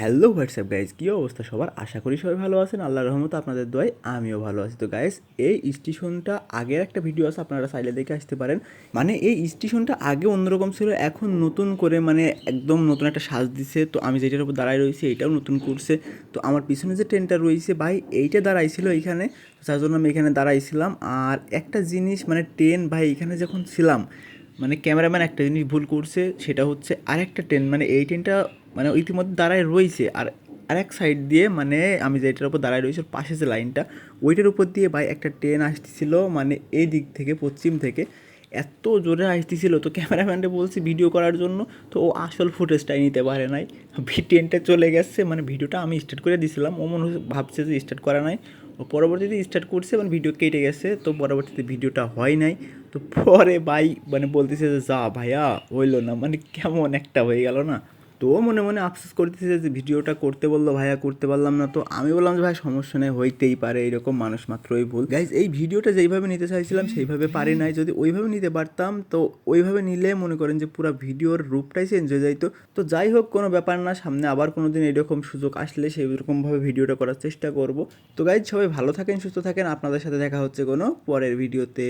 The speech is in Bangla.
হ্যালো হোয়াটসঅ্যাপ গাইজ কী অবস্থা সবার? আশা করি সবাই ভালো আছেন। আল্লাহ রহমত আপনাদের দোয়ায় আমিও ভালো আছি। তো গাইজ এই স্টেশনটা আগের একটা ভিডিও আছে, আপনারা সাইলে দেখে আসতে পারেন। মানে এই স্টেশনটা আগে অন্যরকম ছিল, এখন নতুন করে মানে একদম নতুন একটা সাজ দিছে। তো, আমি যেটার উপর দাঁড়ায় রয়েছি, এটাও নতুন করছে। তো, আমার পিছনে যে ট্রেনটা রয়েছে, ভাই, এইটা দাঁড়াইছিল এখানে। যার জন্য আমি এখানে দাঁড়াইছিলাম। আর একটা জিনিস মানে ট্রেন ভাই, এখানে যখন ছিলাম মানে ক্যামেরাম্যান একটা জিনিস ভুল করছে, সেটা হচ্ছে আরেকটা ট্রেন মানে এই ট্রেনটা মানে ইতিমধ্যে দাঁড়ায় রয়েছে। আর আরেক সাইড দিয়ে মানে আমি যেটার উপর দাঁড়ায় রয়েছি পাশে যে লাইনটা ওইটার উপর দিয়ে ভাই একটা ট্রেন আসতেছিল মানে এই দিক থেকে, পশ্চিম থেকে। এত জোরে আসতেছিল, তো ক্যামেরাম্যানটা বলছি ভিডিও করার জন্য, তো ও আসল ফুটেজটাই নিতে পারে নাই। ট্রেনটা চলে গেছে মানে ভিডিওটা আমি স্টার্ট করে দিয়েছিলাম ও মনে ভাবছে যে স্টার্ট করা নাই। ও পরবর্তীতে স্টার্ট করছে মানে ভিডিও কেটে গেছে, তো পরবর্তীতে ভিডিওটা হয় নাই। তো পরে ভাই মানে বলতেছে যে, যা ভাইয়া, হইল না। মানে কেমন একটা হয়ে গেল না? তো মনে মনে আফসোস করতেছে যে ভিডিওটা করতে বলল ভাইয়া, করতে পারলাম না। তো আমি বললাম যে, ভাই, সমস্যা নেই, হইতেই পারে। এরকম মানুষ মাত্রই ভুল গাইজ এই ভিডিওটা যেইভাবে নিতে চাইছিলাম, সেইভাবে পারি নাই। যদি ওইভাবে নিতে পারতাম, তো ওইভাবে নিলে মনে করেন যে, পুরো ভিডিওর রূপটাই চেঞ্জ হয়ে যাইতো। তো যাই হোক, কোনো ব্যাপার না, সামনে আবার কোনো দিন এরকম সুযোগ আসলে সেই রকমভাবে ভিডিওটা করার চেষ্টা করব। তো গাইজ সবাই ভালো থাকেন, সুস্থ থাকেন। আপনাদের সাথে দেখা হচ্ছে কোনো পরের ভিডিওতে।